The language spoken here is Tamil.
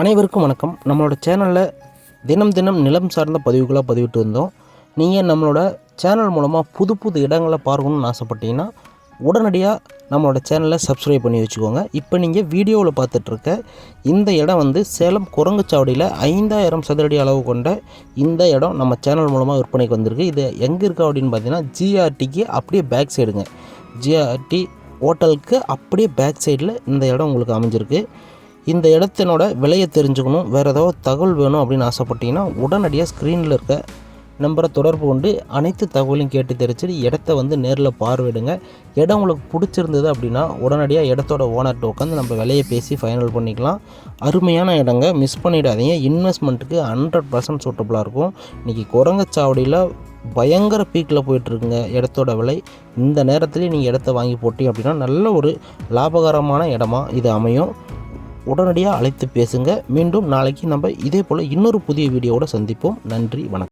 அனைவருக்கும் வணக்கம். நம்மளோட சேனலில் தினம் தினம் நிலம் சார்ந்த பதிவுகளாக பதிவிட்டு இருந்தோம் நீங்கள் நம்மளோட சேனல் மூலமாக புது புது இடங்களை பார்க்கணுன்னு ஆசைப்பட்டீங்கன்னா உடனடியாக நம்மளோட சேனலை சப்ஸ்கிரைப் பண்ணி வச்சுக்கோங்க. இப்போ நீங்கள் வீடியோவில் பார்த்துட்ருக்க இந்த இடம் வந்து சேலம் குரங்குச்சாவடியில் ஐந்தாயிரம் சதுரடி அளவு கொண்ட இந்த இடம் நம்ம சேனல் மூலமாக விற்பனைக்கு வந்திருக்கு. இது எங்கே இருக்குது அப்படின்னு பார்த்தீங்கன்னா ஜிஆர்டிக்கு அப்படியே பேக் சைடுங்க ஜிஆர்டி ஹோட்டலுக்கு அப்படியே பேக் சைடில் இந்த இடம் உங்களுக்கு அமைஞ்சிருக்கு. இந்த இடத்தினோட விலையை தெரிஞ்சுக்கணும். வேறு ஏதாவது தகவல் வேணும் அப்படின்னு ஆசைப்பட்டீங்கன்னா உடனடியாக ஸ்க்ரீனில் இருக்க நம்பரை தொடர்பு கொண்டு அனைத்து தகவலையும் கேட்டு தெரிஞ்சுட்டு இடத்த வந்து நேரில் பார்வையிடுங்க. இடம் உங்களுக்கு பிடிச்சிருந்தது அப்படின்னா உடனடியாக இடத்தோட ஓனர்கிட்ட உட்காந்து நம்ம விலையை பேசி ஃபைனல் பண்ணிக்கலாம். அருமையான இடங்க. மிஸ் பண்ணிடாதீங்க. இன்வெஸ்ட்மெண்ட்டுக்கு ஹண்ட்ரட் பர்சன்ட் சூட்டபுளாக இருக்கும். இன்றைக்கி குரங்கச்சாவடியில் பயங்கர பீக்கில் போயிட்டுருக்குங்க இடத்தோட விலை. இந்த நேரத்துலேயே நீங்கள் இடத்த வாங்கி போட்டிங்க அப்படின்னா நல்ல ஒரு லாபகரமான இடமா இது அமையும். உடனடியாக அழைத்து பேசுங்க. மீண்டும் நாளைக்கு நம்ம இதே போல் இன்னொரு புதிய வீடியோவோட சந்திப்போம். நன்றி வணக்கம்.